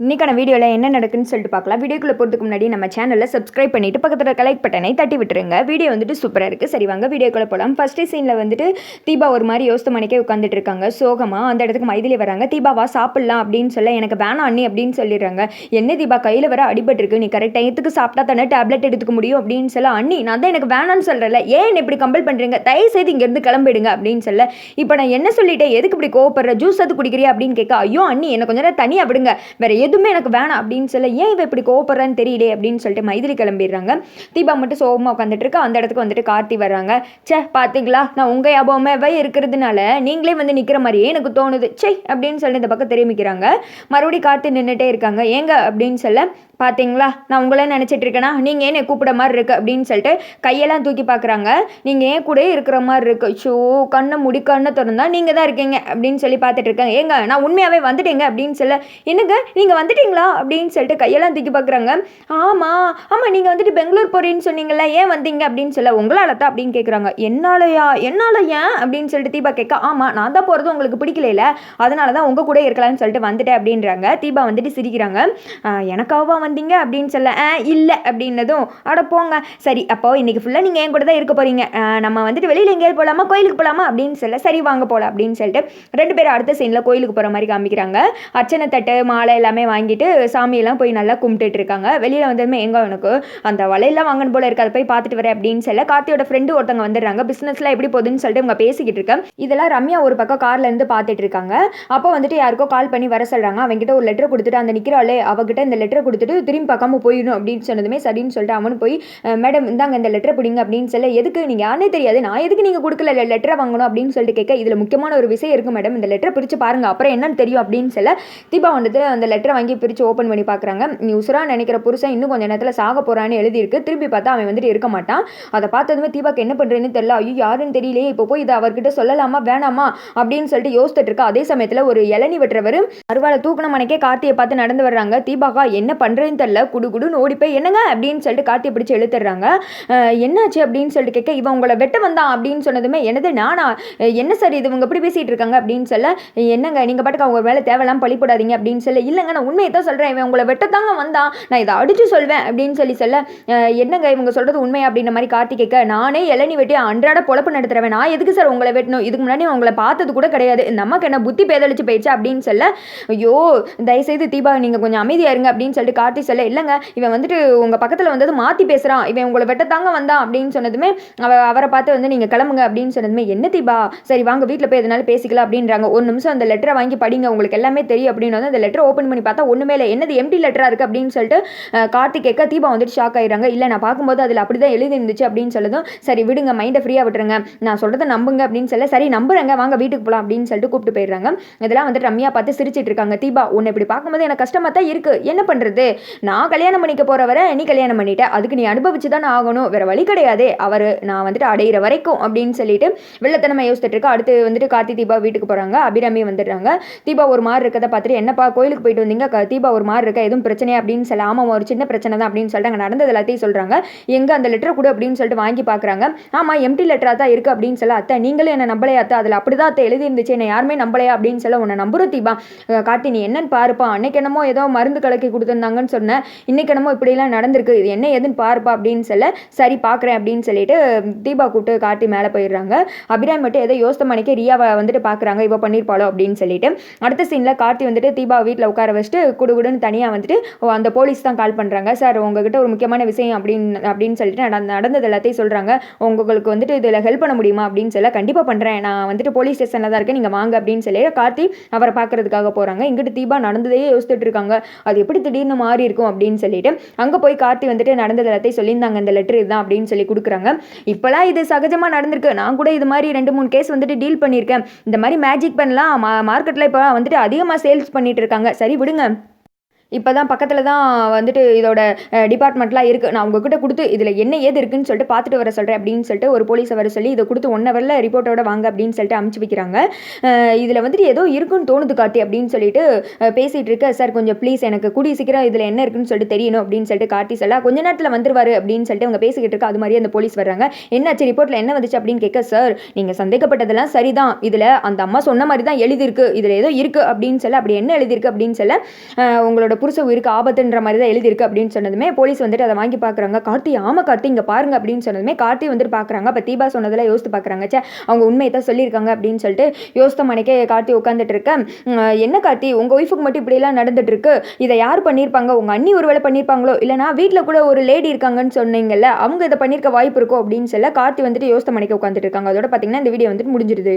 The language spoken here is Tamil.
இன்றைக்கான வீடியோவில் என்ன நடக்குன்னு சொல்லிட்டு பார்க்கலாம். வீடியோக்குள்ளே போகிறதுக்கு முன்னாடி நம்ம சேனலில் சப்ஸ்கிரைப் பண்ணிவிட்டு பக்கத்தில் கலெக்ட் பட்டனை தட்டி விட்டுருங்க. வீடியோ வந்துட்டு சூப்பராக இருக்குது சரி வாங்க வீடியோக்குள்ளே போகலாம் ஃபஸ்ட்டு சீனில் வந்துட்டு தீபா ஒரு மாதிரி யோசித்த மணிக்கே உட்காந்துட்டு இருக்காங்க. சோகமாக அந்த இடத்துக்கு மைதிலி வராங்க. தீபாவா சாப்பிட்லாம் அப்படின்னு சொல்ல எனக்கு வேணாம் அண்ணி அப்படின்னு சொல்லிடுறாங்க. என்ன தீபா கையில் வர அடிபட்டுருக்கு. நீ கரெக்ட் டயத்துக்கு சாப்பிட்டா தானே டேப்லெட் எடுத்துக்க முடியும்? அப்படின்னு சொல்ல அண்ணி நான் தான் எனக்கு வேணாம்னு சொல்கிறேன்ல ஏன் என்னை இப்படி கம்பல் பண்ணுறீங்க தயவு செய்து இங்கேருந்து கிளம்பிடுங்க அப்படின்னு சொல்ல இப்போ நான் என்ன சொல்லிட்டேன்? எதுக்கு இப்படி கோவப்படுற? ஜூஸ் அது குடிக்கிறியா? அப்படின்னு கேட்க ஐயோ அண்ணி என்ன கொஞ்சம் நேரம் தனியாக விடுங்க. வேற எதுவுமே எனக்கு வேணாம் அப்படின்னு சொல்ல ஏன் இவ இப்படி கோவப்படுறான்னு தெரியலே? அப்படின்னு சொல்லிட்டு மைதிலி கிளம்பிடுறாங்க. தீபா மட்டும் சோகமாக உட்காந்துட்டு இருக்கா. அந்த இடத்துக்கு வந்துட்டு கார்த்தி வர்றாங்க. ச்சே பார்த்தீங்களா நான் உங்கள் ஞாபகமே இருக்கிறதுனால நீங்களே வந்து நிற்கிற மாதிரியே எனக்கு தோணுது. சே அப்படின்னு சொல்லிட்டு இந்த பக்கம் தெரிவிக்கிறாங்க மறுபடியும் கார்த்தி நின்றுட்டே இருக்காங்க. ஏங்க? அப்படின்னு சொல்ல பார்த்தீங்களா நான் உங்களே நினச்சிட்டு இருக்கேனா? நீங்கள் ஏன் என்னை கூப்பிட மாதிரி இருக்குது அப்படின்னு சொல்லிட்டு கையெல்லாம் தூக்கி பார்க்குறாங்க நீங்கள் ஏன் கூட இருக்கிற மாதிரி இருக்கு. ஷோ கண்ணை முடி கண்ணை திறந்தா நீங்கள் தான் இருக்கீங்க அப்படின்னு சொல்லி பார்த்துட்டு இருக்காங்க ஏங்க நான் உண்மையாகவே வந்துட்டேங்க அப்படின்னு சொல்ல என்னங்க நீங்கள் வந்துட்டீங்களா? அப்படின்னு சொல்லிட்டு கையெல்லாம் தூக்கி பார்க்குறாங்க ஆமாம் ஆமாம் நீங்கள் வந்துட்டு பெங்களூர் போகிறேன்னு சொன்னீங்கல்ல ஏன் வந்தீங்க அப்படின்னு சொல்ல உங்களால் தான் அப்படின்னு கேட்குறாங்க என்னாலயா என்னால் ஏன் அப்படின்னு சொல்லிட்டு தீபா கேட்க ஆமாம் நான் தான் போகிறது உங்களுக்கு பிடிக்கல அதனால தான் உங்கள் கூட இருக்கலாம்னு சொல்லிட்டு வந்துட்டேன் அப்படின்றாங்க. தீபா வந்துட்டு சிரிக்கிறாங்க. எனக்காவா வந்து வந்தீங்க அப்படின்னு சொல்ல "ஆ, இல்லை அப்படின்னதும் அட போங்க. சரி அப்போ இன்னைக்கு ஃபுல்லாக நீங்கள் என் கூட தான் இருக்க போகிறீங்க நம்ம வந்துட்டு வெளியில் எங்கேயாவது போகலாமா கோயிலுக்கு போகலாமா அப்படின்னு சொல்ல சரி வாங்க போகலாம் அப்படின்னு சொல்லிட்டு ரெண்டு பேரும் அடுத்த சீனில் கோயிலுக்கு போகிற மாதிரி காமிக்கிறாங்க. அர்ச்சனை தட்டு மாலை எல்லாமே வாங்கிட்டு சாமியெல்லாம் போய் நல்லா கும்பிட்டுட்டு இருக்காங்க. வெளியில் வந்ததுமே எங்கே உனக்கு அந்த வலையெல்லாம் வாங்கணும் போல இருக்கு அதை போய் பார்த்துட்டு வரேன் அப்படின்னு சொல்ல கார்த்தியோட ஃப்ரெண்டு ஒருத்தவங்க வந்துடுறாங்க. பிஸ்னஸ்லாம் எப்படி போகுதுன்னு சொல்லிட்டு இவங்க பேசிக்கிட்டு இருக்கேன். இதெல்லாம் ரம்யா ஒரு பக்கம் கார்ல இருந்து பார்த்துட்டு இருக்காங்க. அப்போ வந்துட்டு யாருக்கோ கால் பண்ணி வர சொல்கிறாங்க அவங்ககிட்ட ஒரு லெட்டர் கொடுத்துட்டு அந்த நிற்கிறாளே அவகிட்ட இந்த லெட்டர் கொடுத்துட்டு திரும்பி பார்க்காம போயிடணும் அப்படின்னு சொன்னதுமே சரின்னு சொல்லிட்டு அவனும் போய் மேடம் இந்தாங்க இந்த லெட்டர் பிடிங்க அப்படின்னு சொல்ல எதுக்கு? நீங்கள் யாருனே தெரியாது. நான் எதுக்கு நீங்கள் கொடுக்கல? லெட்டரை வாங்கணும் அப்படின்னு சொல்லிட்டு கேட்க இதில் முக்கியமான ஒரு விஷயம் இருக்குது மேடம். இந்த லெட்டரை பிரித்து பாருங்க. அப்புறம் என்னன்னு தெரியும் அப்படின்னு சொல்ல தீபா வந்துட்டு அந்த லெட்டரை வாங்கி பிரித்து ஓப்பன் பண்ணி பார்க்குறாங்க. நீ உசுரா நினைக்கிற புருஷன் இன்னும் கொஞ்சம் நேரத்தில் சாக போகிறான்னு எழுதியிருக்கு. திரும்பி பார்த்தா அவன் வந்துட்டு இருக்க மாட்டான். அதை பார்த்ததுமே தீபாக்கு என்ன பண்ணுறேன்னு தெரியல. ஐயோ யாருன்னு தெரியலையே. இப்போ போய் இதை அவர்கிட்ட சொல்லலாமா? வேணாமா? அப்படின்னு சொல்லிட்டு யோசிச்சுட்டு இருக்கா. அதே சமயத்தில் ஒரு இளநி வெட்டுறவர் அருவாளை தூக்கணும் மனைக்கே கார்த்தியை பார்த்து நடந்து வர்றாங்க. தீபாக்கா என்ன பண்ணுறேன்னு தெரில குடு குடுன்னு ஓடி போய் என்னங்க? அப்படின்னு சொல்லிட்டு காட்டி பிடிச்சி இழுத்துறாங்க என்னாச்சு அப்படின்னு சொல்லிட்டு கேட்க இவன் உங்களை வெட்ட வந்தான் அப்படின்னு சொன்னதுமே என்னது நானா? என்ன சார் இது? இவங்க இப்படி பேசிகிட்டு இருக்காங்க? அப்படின்னு சொல்ல என்னங்க நீங்கள் பாட்டுக்கு அவங்க வேலை தேவையில்லாம பழி போடாதீங்க அப்படின்னு சொல்ல இல்லைங்க நான் உண்மையை தான் சொல்கிறேன் இவன் உங்களை வெட்டத்தாங்க வந்தான். நான் இதை அடித்து சொல்வேன் அப்படின்னு சொல்லி சொல்ல என்னங்க இவங்க சொல்கிறது உண்மை அப்படின்ற மாதிரி கார்த்தி கேட்க நானே இளநி வெட்டி அன்றாட பொழப்பு நடத்துறவன். நான் எதுக்கு சார் உங்களை வெட்டணும்? இதுக்கு முன்னாடி உங்களை பார்த்தது கூட கிடையாது. இந்த அம்மாக்கு என்ன புத்தி பேதளிச்சு போயிடுச்சு அப்படின்னு சொல்ல ஐயோ தயவுசெய்து தீபா நீங்கள் கொஞ்சம் அமைதியாக இருங்க அப்படின்னு சொல்லிட்டு கார்த்தி சொல்ல இல்லைங்க இவன் வந்துட்டு உங்கள் பக்கத்தில் வந்தது மாற்றி பேசுகிறான் இவன் உங்களை வெட்டத்தாங்க வந்தான் அப்படின்னு சொன்னதுமே அவ அவரை பார்த்து வந்து நீங்கள் கிளம்புங்க. அப்படின்னு சொன்னதுமே என்ன தீபா? சரி வாங்க வீட்டில் போய் எதனால பேசிக்கலாம். அப்படின்றாங்க. ஒரு நிமிஷம் அந்த லெட்டரை வாங்கி படிங்க உங்களுக்கு எல்லாமே தெரியும். அப்படின்னு வந்து அந்த லெட்டரை ஓப்பன் பண்ணி பார்த்தா ஒன்றுமே இல்லை. என்னது எம்டி லெட்டராக இருக்குது அப்படின்னு சொல்லிட்டு கார்த்திக் கேட்க தீபா வந்துட்டு ஷாக் ஆயிடுறாங்க. இல்லை நான் பார்க்கும்போது அதில் அப்படி தான் எழுதி இருந்துச்சு அப்படின்னு சொல்லதும் சரி விடுங்க மைண்டை ஃப்ரீயாக விட்டுருங்க. நான் சொல்கிறத நம்புங்க. அப்படின்னு சொல்ல சரி நம்புறேங்க. வாங்க வீட்டுக்கு போகலாம் அப்படின்னு சொல்லிட்டு கூப்பிட்டு போயிடுறாங்க. இதெல்லாம் வந்துட்டு ரம்யா பார்த்து சிரிச்சிட்டு இருக்காங்க. தீபா உன்னை இப்படி பார்க்கும்போது எனக்கு கஷ்டமாக தான் இருக்குது என்ன பண்ணுறது நான் கல்யாணம் பண்ணிக்க போகிறவரை நீ கல்யாணம் பண்ணிட்ட. அதுக்கு நீ அனுபவிச்சு தான் ஆகணும். வேறு வழி கிடையாதே. அவர் நான் வந்துட்டு அடையிற வரைக்கும் அப்படின்னு சொல்லிட்டு வெள்ளத்தனமாக யோசிச்சுட்டு இருக்கா. அடுத்து வந்துட்டு கார்த்தி தீபா வீட்டுக்கு போகிறாங்க அபிராமி வந்துடுறாங்க. தீபா ஒரு மாதிரி இருக்கதை பார்த்துட்டு என்னப்பா கோயிலுக்கு போயிட்டு வந்தீங்க? தீபா ஒரு மாதிரி இருக்கா? எதுவும் பிரச்சனையா? அப்படின்னு சொல்ல ஆமாம் ஒரு சின்ன பிரச்சனை தான். அப்படின்னு சொல்லிட்டு அங்கே நடந்தது எல்லாத்தையும் சொல்கிறாங்க எங்கே அந்த லெட்டர் கொடு அப்படின்னு சொல்லிட்டு வாங்கி பார்க்குறாங்க. ஆமாம் எம்டி லெட்டராக தான் இருக்குது அப்படின்னு சொல்ல அத்தை நீங்களும் என்ன நம்பலையா அத்தை? அதில் அப்படி தான் அத்தை எழுதி இருந்துச்சு யாருமே நம்பலையா? அப்படின்னு சொல்ல உன்னை நம்புறோம் தீபா. கார்த்தி நீ என்னன்னு பாருப்பா. அன்னைக்கு என்னமோ ஏதோ மருந்து கலக்கி கொடுத்துருந்தாங்கன்னு சொன்னேன் இன்னைக்கு என்னமோ இப்படிலாம் நடந்திருக்கு இது என்ன ஏதுன்னு பாருப்பா அப்படின்னு சொல்ல சரி பார்க்குறேன் அப்படின்னு சொல்லிட்டு தீபா கூப்பிட்டு கார்த்தி மேலே போயிடுறாங்க. அபிராமி மட்டும் ஏதோ யோசனை மணிக்கு ரியாவை வந்துட்டு பார்க்குறாங்க இவ பண்ணியிருப்பாளோ அப்படின்னு சொல்லிட்டு. அடுத்த சீனில் கார்த்தி வந்துட்டு தீபா வீட்டில் உட்கார வச்சுட்டு குடுகுடுன்னு தனியாக வந்துட்டு அந்த போலீஸ் தான் கால் பண்ணுறாங்க சார் உங்ககிட்ட ஒரு முக்கியமான விஷயம் அப்படின்னு அப்படின்னு சொல்லிட்டு நடந்தது எல்லாத்தையும் சொல்கிறாங்க உங்களுக்கு வந்துட்டு இதில் ஹெல்ப் பண்ண முடியுமா? அப்படின்னு சொல்ல கண்டிப்பாக பண்ணுறேன் நான் வந்துட்டு போலீஸ் ஸ்டேஷனில் தான் இருக்கேன் நீங்கள் வாங்க அப்படின்னு சொல்லி கார்த்தி அவரை பார்க்குறதுக்காக போகிறாங்க இங்கிட்டு தீபா நடந்ததே யோசிச்சுட்டு இருக்காங்க. அது எப்படி திடீர்னு மாறி இருக்கும் அப்படின்னு சொல்லிட்டு அங்கே போய் கார்த்தி வந்துட்டு நடந்தது எல்லாத்தையும் சொல்லியிருந்தாங்க. இந்த லெட்டர் இதுதான் அப்படின்னு சொல்லி கொடுக்குறாங்க. இப்போலாம் இது சகஜமாக நடந்திருக்கு. நான் கூட இது மாதிரி ரெண்டு மூணு கேஸ் வந்துட்டு டீல் பண்ணியிருக்கேன். இந்த மாதிரி மேஜிக் பண்ணலாம். மா மார்க்கெட்டில் இப்போ வந்துட்டு அதிகமாக சேல்ஸ் பண்ணிட்டு இருக்காங்க. சரி விடுங்க. இப்போ தான் பக்கத்தில் தான் வந்துட்டு இதோட டிபார்ட்மெண்ட்லாம் இருக்குது நான் உங்ககிட்ட கொடுத்து இதில் என்ன ஏது இருக்குன்னு சொல்லிட்டு பார்த்துட்டு வர சொல்கிறேன் அப்படின்னு சொல்லிட்டு ஒரு போலீஸை வர சொல்லி இதை கொடுத்து ஒன் ஹவரில் ரிப்போர்ட்டோட வாங்க அப்படின்னு சொல்லிட்டு அமுச்சு வைக்கிறாங்க. இதில் வந்துட்டு ஏதோ இருக்குன்னு தோணுது காட்டி அப்படின்னு சொல்லிட்டு பேசிகிட்டு இருக்க. சார் கொஞ்சம் ப்ளீஸ் எனக்கு கூடிய சீக்கிரம் இதில் என்ன இருக்குன்னு சொல்லிட்டு தெரியணும் அப்படின்னு சொல்லிட்டு காட்டி சொல்ல கொஞ்ச நேரத்தில் வந்துருவார் அப்படின்னு சொல்லிட்டு அவங்க பேசிக்கிட்டு இருக்க அது மாதிரி அந்த போலீஸ் வர்றாங்க. என்னாச்சு? ரிப்போர்ட்டில் என்ன வந்துச்சு? அப்படின்னு கேட்க சார் நீங்கள் சந்தேகப்பட்டதெல்லாம் சரிதான். இதில் அந்த அம்மா சொன்ன மாதிரி தான் எழுதியிருக்கு. இதில் ஏதோ இருக்குது அப்படின்னு சொல்ல அப்படி என்ன எழுதியிருக்கு? அப்படின்னு சொல்ல உங்களோட புருஷ உயிருக்கு ஆபத்துன்ற மாதிரி தான் எழுதியிருக்கு அப்படின்னு சொன்னதுமே போலீஸ் வந்துட்டு அதை வாங்கி பார்க்குறாங்க. கார்த்தி ஆமாம் கார்த்தி இங்கே பாருங்க அப்படின்னு சொன்னதுமே கார்த்தி வந்துட்டு பார்க்குறாங்க. அப்போ தீபா சொன்னதெல்லாம் யோசித்து பார்க்குறாங்க. சே அவங்க உண்மையை தான் சொல்லியிருக்காங்க அப்படின்னு சொல்லிட்டு யோசித்த மனைக்கே கார்த்தி உட்காந்துட்டு இருக்க என்ன கார்த்தி உங்கள் ஒய்ஃபுக்கு மட்டும் இப்படியெல்லாம் நடந்துட்டு இருக்கு. இதை யார் பண்ணியிருப்பாங்க? உங்கள் அண்ணி ஒரு வேலை பண்ணியிருப்பாங்களோ? இல்லைனா வீட்டில் கூட ஒரு லேடி இருக்காங்கன்னு சொன்னீங்கல்ல அவங்க இதை பண்ணியிருக்க வாய்ப்பு இருக்கும் அப்படின்னு சொல்ல கார்த்தி வந்துட்டு யோசித்த மணிக்கு உட்காந்துட்டு இருக்காங்க. அதோட பார்த்தீங்கன்னா இந்த வீடியோ வந்துட்டு முடிஞ்சிருது.